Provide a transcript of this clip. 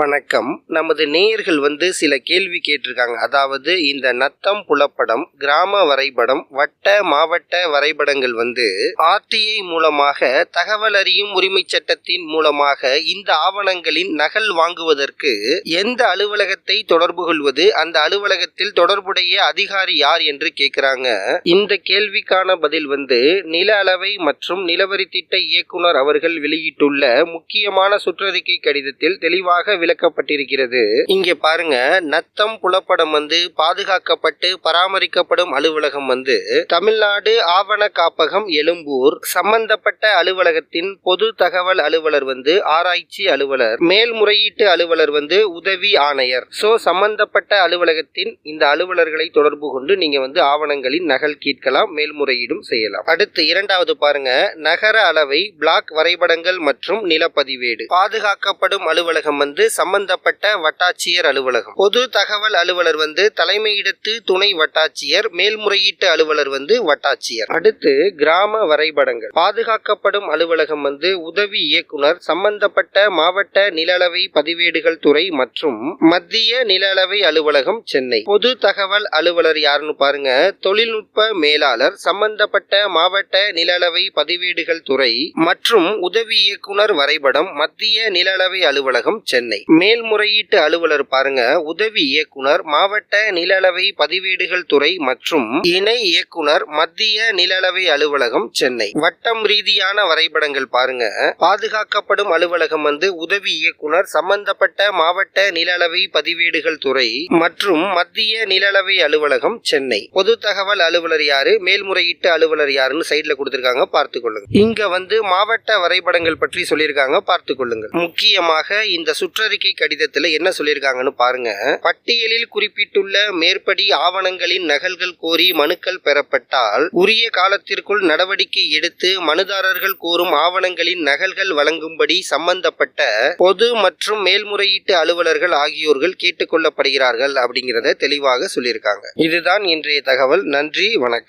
வணக்கம். நமது நேயர்கள் வந்து சில கேள்வி கேட்டிருக்காங்க. அதாவது இந்த நத்தம் புலப்படம் கிராம வரைபடம் வட்ட மாவட்ட வரைபடங்கள் வந்து ஆர்டிஐ மூலமாக தகவல் அறியும் உரிமை சட்டத்தின் மூலமாக இந்த ஆவணங்களின் நகல் வாங்குவதற்கு எந்த அலுவலகத்தை தொடர்பு கொள்வது அந்த அலுவலகத்தில் தொடர்புடைய அதிகாரி யார் என்று கேட்கிறாங்க. இந்த கேள்விக்கான பதில் வந்து நில அளவை மற்றும் நிலவரி திட்ட இயக்குனர் அவர்கள் வெளியிட்டுள்ள முக்கியமான சுற்றறிக்கை கடிதத்தில் தெளிவாக விளக்கப்பட்டிருக்கிறது. இங்கே பாருங்க நத்தம் புலப்படம் வந்து பாதுகாக்கப்பட்டு பராமரிக்கப்படும் அலுவலகம் வந்து தமிழ்நாடு ஆவண காப்பகம் எழும்பூர். சம்பந்தப்பட்ட அலுவலகத்தின் பொது தகவல் அலுவலர் வந்து ஆராய்ச்சி அலுவலர். மேல்முறையீட்டு அலுவலர் வந்து உதவி ஆணையர். சோ சம்பந்தப்பட்ட அலுவலகத்தின் இந்த அலுவலர்களை தொடர்பு கொண்டு நீங்க வந்து ஆவணங்களின் நகல் கேட்கலாம் மேல்முறையீடும் செய்யலாம். அடுத்து இரண்டாவது பாருங்க நகர அளவை பிளாக் வரைபடங்கள் மற்றும் நிலப்பதிவேடு. பாதுகாக்கப்படும் அலுவலகம் வந்து சம்பந்தப்பட்ட வட்டாட்சியர் அலுவலகம். பொது தகவல் அலுவலர் வந்து தலைமையிடத்து துணை வட்டாட்சியர் மேல்முறையீட்டு அலுவலர் வந்து வட்டாட்சியர். அடுத்து கிராம வரைபடங்கள். பாதுகாக்கப்படும் அலுவலகம் வந்து உதவி இயக்குனர் சம்பந்தப்பட்ட மாவட்ட நிலளவை பதிவேடுகள் துறை மற்றும் மத்திய நிலளவை அலுவலகம் சென்னை. பொது தகவல் அலுவலர் யாருன்னு பாருங்க. தொழில்நுட்ப மேலாளர் சம்பந்தப்பட்ட மாவட்ட நிலளவை பதிவேடுகள் துறை மற்றும் உதவி இயக்குனர் வரைபடம் மத்திய நிலளவை அலுவலகம் சென்னை. மேல்முறையீட்டு அலுவலர் பாருங்க உதவி இயக்குனர் மாவட்ட நிலளவை பதிவேடுகள் துறை மற்றும் இணை இயக்குனர் மத்திய நிலளவை அலுவலகம் சென்னை. வட்டம் ரீதியான வரைபடங்கள் பாருங்க. பாதுகாக்கப்படும் அலுவலகம் வந்து உதவி இயக்குனர் சம்பந்தப்பட்ட மாவட்ட நிலளவை பதிவேடுகள் துறை மற்றும் மத்திய நிலளவை அலுவலகம் சென்னை. பொது தகவல் அலுவலர் யாரு மேல்முறையீட்டு அலுவலர் யாருன்னு சைட்ல கொடுத்திருக்காங்க பார்த்து கொள்ளுங்க. இங்க வந்து மாவட்ட வரைபடங்கள் பற்றி சொல்லியிருக்காங்க பார்த்து கொள்ளுங்கள். முக்கியமாக இந்த சுற்றறிக்கை கடிதத்துல என்ன சொல்லியிருக்காங்கன்னு பாருங்க. பட்டியலில் குறிப்பிட்டுள்ள மேற்படி ஆவணங்களின் நகல்கள் கோரி மனுக்கள் பெறப்பட்டால் உரிய காலத்திற்குள் நடவடிக்கை எடுத்து மனுதாரர்கள் கோரும் ஆவணங்களின் நகல்கள் வழங்கும்படி சம்பந்தப்பட்ட பொது மற்றும் மேல்முறையீட்டு அலுவலர்கள் ஆகியோர்கள் கேட்டுக்கொள்ளப்படுகிறார்கள் அப்படிங்கிறத தெளிவாக சொல்லியிருக்காங்க. இதுதான் இன்றைய தகவல். நன்றி. வணக்கம்.